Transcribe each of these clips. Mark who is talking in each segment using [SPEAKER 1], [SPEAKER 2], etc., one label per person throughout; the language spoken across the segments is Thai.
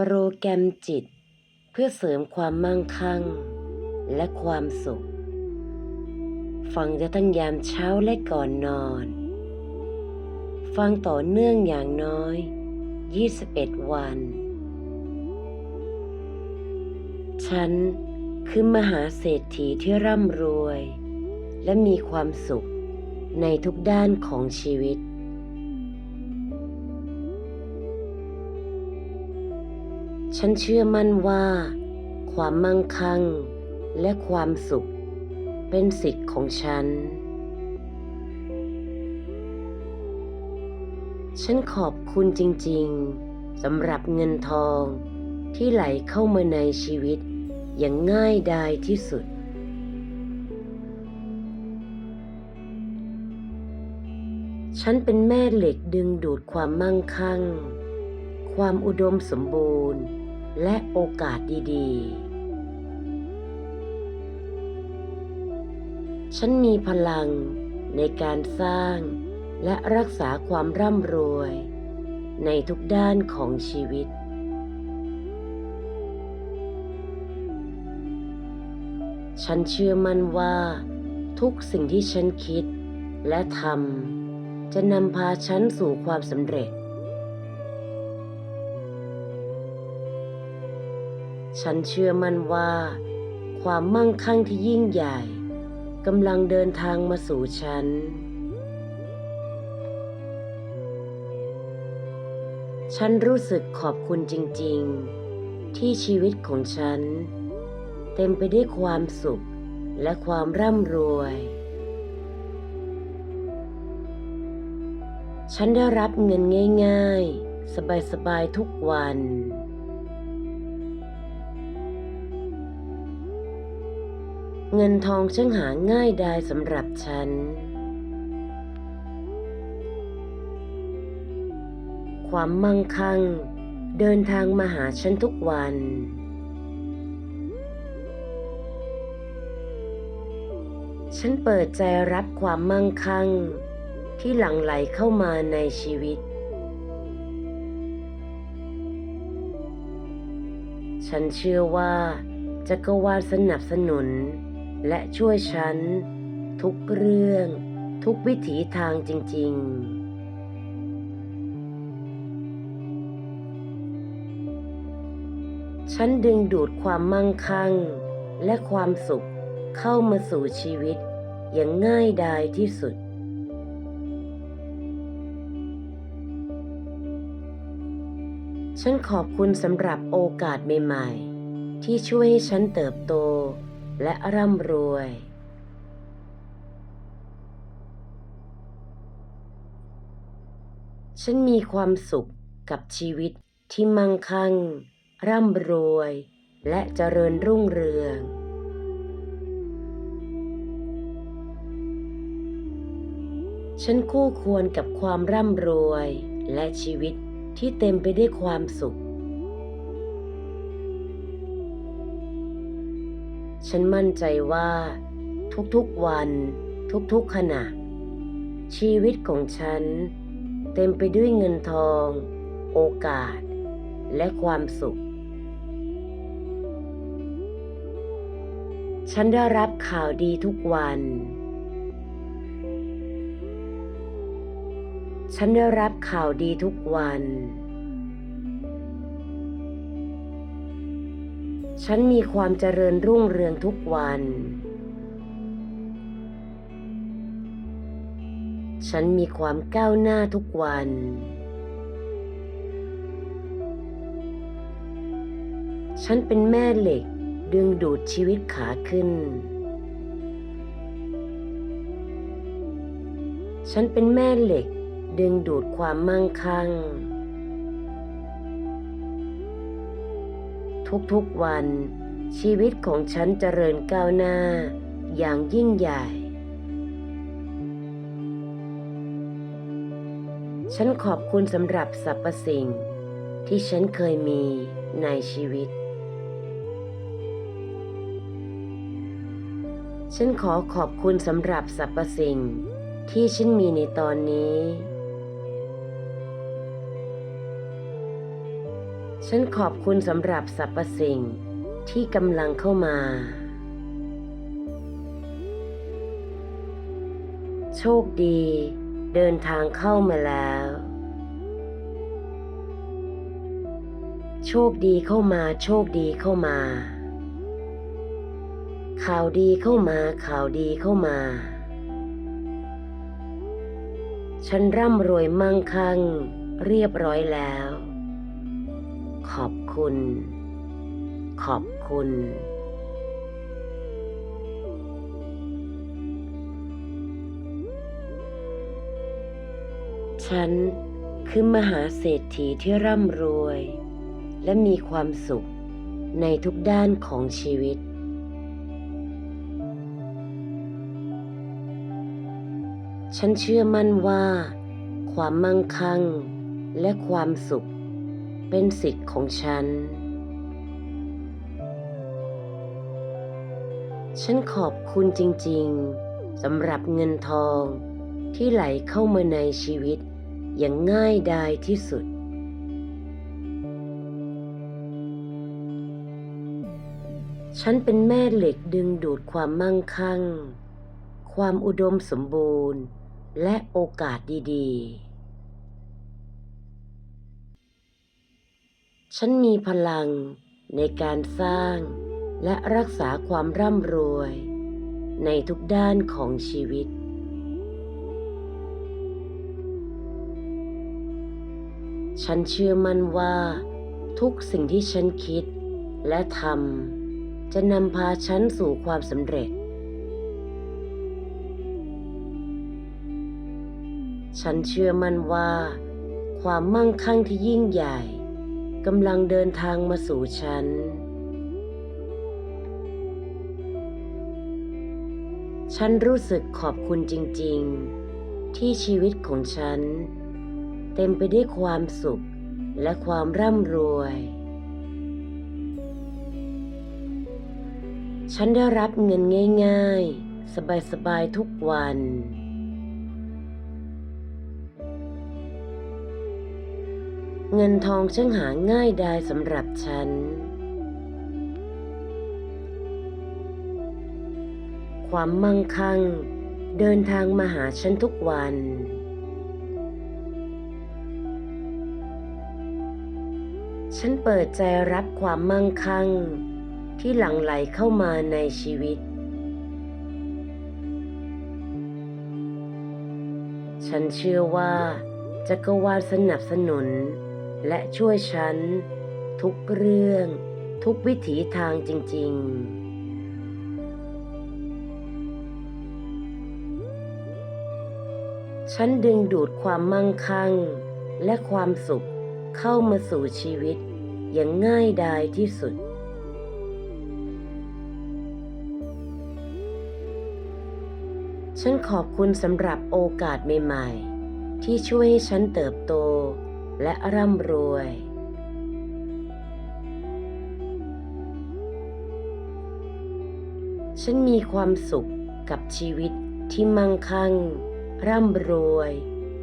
[SPEAKER 1] โปรแกรมจิต เพื่อเสริมความมั่งคั่ง และความสุข ฟังจะทั้งยามเช้าและก่อนนอน ฟังต่อเนื่องอย่างน้อย 21 วัน ฉันคือมหาเศรษฐีที่ร่ำรวย และมีความสุขในทุกด้านของชีวิต ฉันเชื่อมั่นว่า ความมั่งคั่งและความสุข เป็นสิทธิ์ของฉัน ฉันขอบคุณจริงๆสำหรับเงินทองที่ไหลเข้ามาในชีวิตอย่างง่ายดายที่สุด ฉันเป็นแม่เหล็กดึงดูดความมั่งคั่ง ความอุดมสมบูรณ์ และโอกาสดีๆ ฉันมีพลังในการสร้างและรักษาความร่ำรวย ในทุกด้านของชีวิต ฉันเชื่อมั่นว่า ทุกสิ่งที่ฉันคิดและทำจะนำพาฉันสู่ความสำเร็จ ฉันเชื่อมั่นว่า ความมั่งคั่งที่ยิ่งใหญ่กำลังเดินทางมาสู่ฉัน ฉันรู้สึกขอบคุณจริง ๆ ที่ชีวิตของฉัน เต็มไปด้วยความสุขและความร่ำรวย ฉันได้รับเงินง่าย ๆ สบาย ๆ ทุกวัน เงินทองช่างหาง่ายดายสำหรับฉัน ความมั่งคั่ง เดินทางมาหาฉันทุกวัน ฉันเปิดใจรับความมั่งคั่ง ที่หลั่งไหลเข้ามาในชีวิต ฉันเชื่อว่าจักรวาลสนับสนุน และช่วยฉัน ทุกเรื่อง ทุกวิถีทางจริง ๆฉันดึงดูดความมั่งคั่ง และความสุขเข้ามาสู่ชีวิตอย่างง่ายดายที่สุด ฉันขอบคุณสำหรับโอกาสใหม่ ๆ ที่ช่วยให้ฉันเติบโต และร่ำรวย ฉันมีความสุขกับชีวิตที่มั่งคั่ง ร่ำรวย และเจริญรุ่งเรืองฉันคู่ควรกับความร่ำรวย และชีวิตที่เต็มไปด้วยความสุข ฉันมั่นใจว่า ทุกๆวัน ทุกๆขณะ ชีวิตของฉัน เต็มไปด้วยเงินทอง โอกาส และความสุข ฉันได้รับข่าวดีทุกวัน ฉันได้รับข่าวดีทุกวัน ฉันมีความเจริญรุ่งเรืองทุกวัน ฉันมีความก้าวหน้าทุกวัน ฉันเป็นแม่เหล็กดึงดูดชีวิตขาขึ้น ฉันเป็นแม่เหล็กดึงดูดความมั่งคั่ง ทุกๆวัน ชีวิตของฉันเจริญก้าวหน้า อย่างยิ่งใหญ่ ฉันขอบคุณสำหรับสรรพสิ่ง ที่ฉันเคยมีในชีวิต ฉันขอขอบคุณสำหรับสรรพสิ่ง ที่ฉันมีในตอนนี้ ฉันขอบคุณสำหรับสรรพสิ่งที่กำลังเข้ามา โชคดีเดินทางเข้ามาแล้ว โชคดีเข้ามาโชคดีเข้ามา ข่าวดีเข้ามาข่าวดีเข้ามา ฉันร่ำรวยมั่งคั่ง เรียบร้อยแล้ว คุณ ขอบคุณ ฉันคือมหาเศรษฐีที่ร่ำรวย และมีความสุขในทุกด้านของชีวิต ฉันเชื่อมั่นว่า ความมั่งคั่งและความสุข เป็นสิทธิ์ของฉัน ฉันขอบคุณจริงๆสำหรับเงินทองที่ไหลเข้ามาในชีวิตอย่างง่ายดายที่สุด ฉันเป็นแม่เหล็กดึงดูดความมั่งคั่ง ความอุดมสมบูรณ์ และโอกาสดีๆ ฉันมีพลังในการสร้างและรักษาความร่ำรวย ในทุกด้านของชีวิต ฉันเชื่อมั่นว่า ทุกสิ่งที่ฉันคิดและทำจะนำพาฉันสู่ความสำเร็จ ฉันเชื่อมั่นว่า ความมั่งคั่งที่ยิ่งใหญ่ กำลังเดินทางมาสู่ฉัน ฉันรู้สึกขอบคุณจริง ๆ ที่ชีวิตของฉัน เต็มไปด้วยความสุขและความร่ำรวย ฉันได้รับเงินง่าย ๆ สบาย ๆ ทุกวัน เงินทองช่างหาง่ายดายสำหรับฉัน ความมั่งคั่ง เดินทางมาหาฉันทุกวัน ฉันเปิดใจรับความมั่งคั่ง ที่หลั่งไหลเข้ามาในชีวิต ฉันเชื่อว่าจักรวาลสนับสนุน และช่วยฉัน ทุกเรื่อง ทุกวิถีทางจริง ๆฉันดึงดูดความมั่งคั่ง และความสุขเข้ามาสู่ชีวิตอย่างง่ายดายที่สุด ฉันขอบคุณสำหรับโอกาสใหม่ ๆ ที่ช่วยให้ฉันเติบโต และร่ำรวย ฉันมีความสุขกับชีวิตที่มั่งคั่ง ร่ำรวย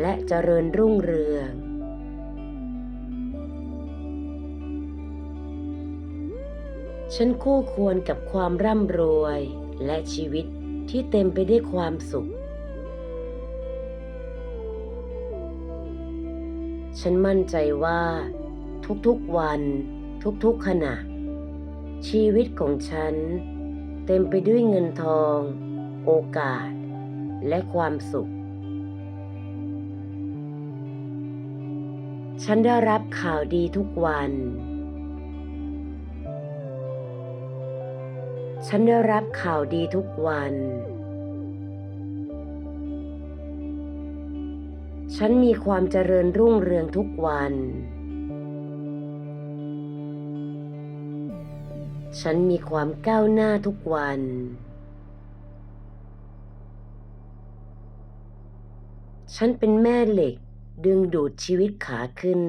[SPEAKER 1] และเจริญรุ่งเรือง ฉันคู่ควรกับความร่ำรวย และชีวิตที่เต็มไปด้วยความสุข ฉันมั่นใจว่าทุกๆวันทุกๆขณะ ชีวิตของฉัน เต็มไปด้วยเงินทอง โอกาส และความสุข ฉันได้รับข่าวดีทุกวัน ฉันได้รับข่าวดีทุกวัน ฉันมีความเจริญรุ่งเรืองทุกวัน ฉันมีความก้าวหน้าทุกวัน ฉันเป็นแม่เหล็กดึงดูดชีวิตขาขึ้น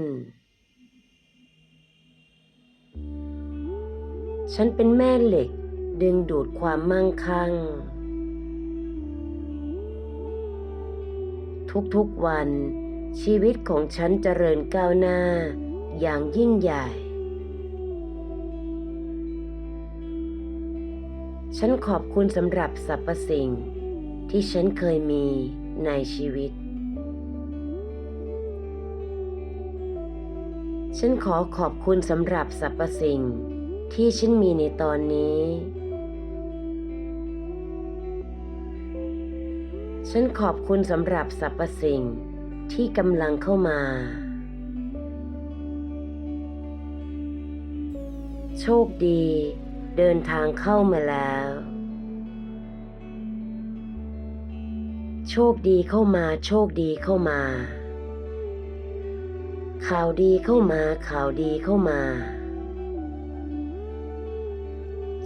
[SPEAKER 1] ฉันเป็นแม่เหล็กดึงดูดความมั่งคั่ง ทุกๆวัน ชีวิตของฉันเจริญก้าวหน้า อย่างยิ่งใหญ่ ฉันขอบคุณสำหรับสรรพสิ่ง ที่ฉันเคยมีในชีวิต ฉันขอขอบคุณสำหรับสรรพสิ่ง ที่ฉันมีในตอนนี้ ฉันขอบคุณสำหรับสรรพสิ่งที่กำลังเข้ามา โชคดีเดินทางเข้ามาแล้ว โชคดีเข้ามาโชคดีเข้ามา ข่าวดีเข้ามาข่าวดีเข้ามา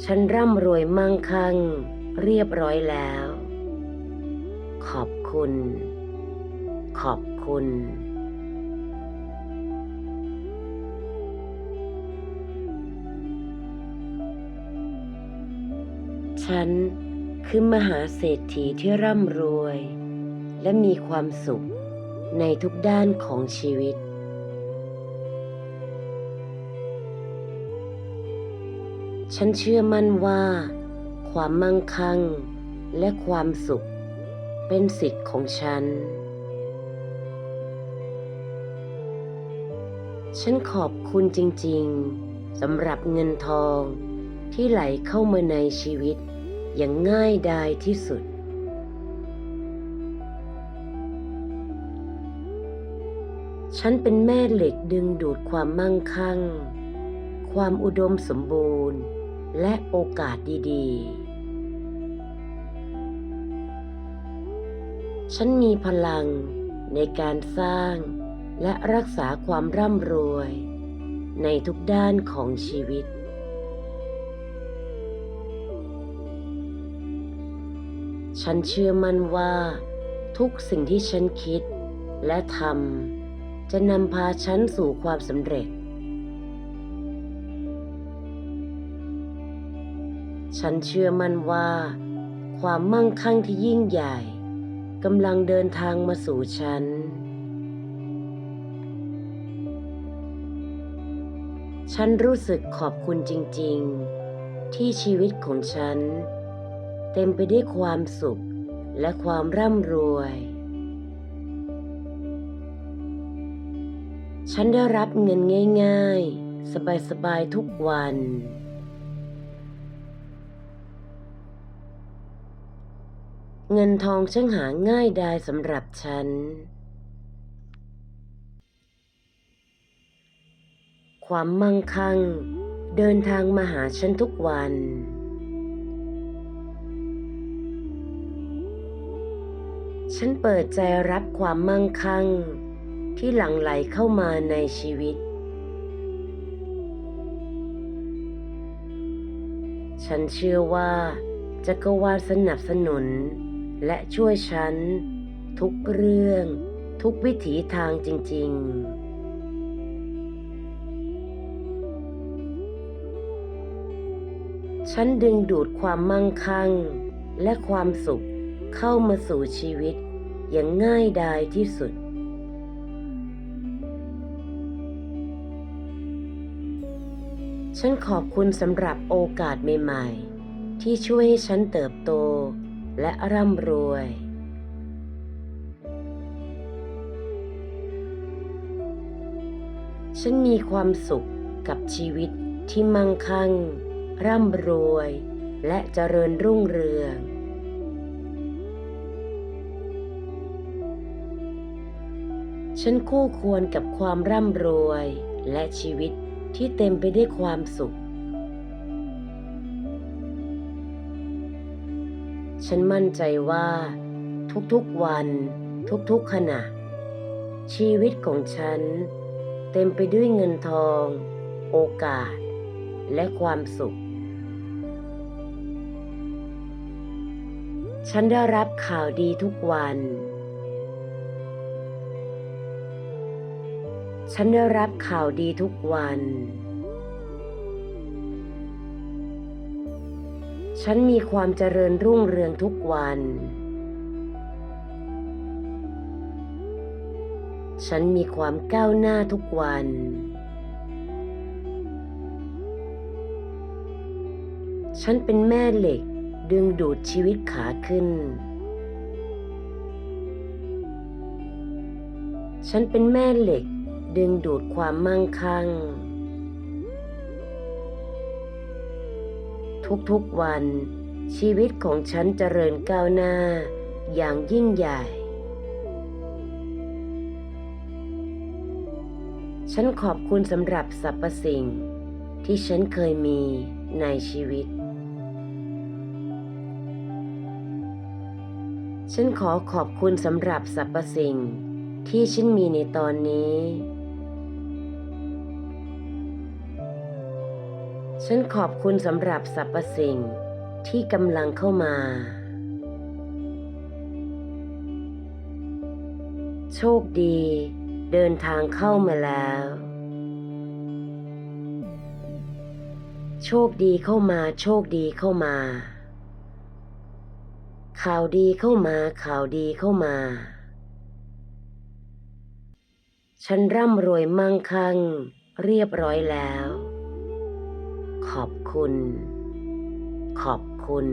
[SPEAKER 1] ฉันร่ำรวยมั่งคั่ง เรียบร้อยแล้ว อบคุณ ขอบคุณ ฉันคือมหาเศรษฐีที่ร่ำรวย และมีความสุขในทุกด้านของชีวิต ฉันเชื่อมั่นว่า ความมั่งคั่งและความสุข เป็นสิทธิ์ของฉัน ฉันขอบคุณจริงๆสำหรับเงินทองที่ไหลเข้ามาในชีวิตอย่างง่ายดายที่สุด ฉันเป็นแม่เหล็กดึงดูดความมั่งคั่ง ความอุดมสมบูรณ์ และโอกาสดีๆ ฉันมีพลังในการสร้างและรักษาความร่ำรวย ในทุกด้านของชีวิต ฉันเชื่อมั่นว่า ทุกสิ่งที่ฉันคิดและทำจะนำพาฉันสู่ความสำเร็จ ฉันเชื่อมั่นว่า ความมั่งคั่งที่ยิ่งใหญ่ กำลังเดินทางมาสู่ฉัน ฉันรู้สึกขอบคุณจริง ๆ ที่ชีวิตของฉัน เต็มไปด้วยความสุขและความร่ำรวย ฉันได้รับเงินง่าย ๆ สบาย ๆ ทุกวัน เงินทองช่างหาง่ายดายสำหรับฉัน ความมั่งคั่ง เดินทางมาหาฉันทุกวัน ฉันเปิดใจรับความมั่งคั่ง ที่หลั่งไหลเข้ามาในชีวิต ฉันเชื่อว่าจักรวาลสนับสนุน และช่วยฉัน ทุกเรื่อง ทุกวิถีทางจริง ๆฉันดึงดูดความมั่งคั่ง และความสุขเข้ามาสู่ชีวิต อย่างง่ายดายที่สุด ฉันขอบคุณสำหรับโอกาสใหม่ ๆ ที่ช่วยให้ฉันเติบโต และร่ำรวย ฉันมีความสุขกับชีวิตที่มั่งคั่ง ร่ำรวย และเจริญรุ่งเรือง ฉันคู่ควรกับความร่ำรวย และชีวิตที่เต็มไปด้วยความสุข ฉันมั่นใจว่าทุกๆวัน ทุกๆขณะ ชีวิตของฉัน เต็มไปด้วยเงินทอง โอกาส และความสุข ฉันได้รับข่าวดีทุกวัน ฉันได้รับข่าวดีทุกวัน ฉันมีความเจริญรุ่งเรืองทุกวัน ฉันมีความก้าวหน้าทุกวัน ฉันเป็นแม่เหล็กดึงดูดชีวิตขาขึ้น ฉันเป็นแม่เหล็กดึงดูดความมั่งคั่ง ทุกๆวัน ชีวิตของฉันเจริญก้าวหน้า อย่างยิ่งใหญ่ ฉันขอบคุณสำหรับสรรพสิ่ง ที่ฉันเคยมีในชีวิต ฉันขอขอบคุณสำหรับสรรพสิ่ง ที่ฉันมีในตอนนี้ ฉันขอบคุณสำหรับสรรพสิ่งที่กำลังเข้ามา โชคดีเดินทางเข้ามาแล้ว โชคดีเข้ามาโชคดีเข้ามา ข่าวดีเข้ามาข่าวดีเข้ามา ฉันร่ำรวยมั่งคั่ง เรียบร้อยแล้ว ขอบคุณ ขอบคุณ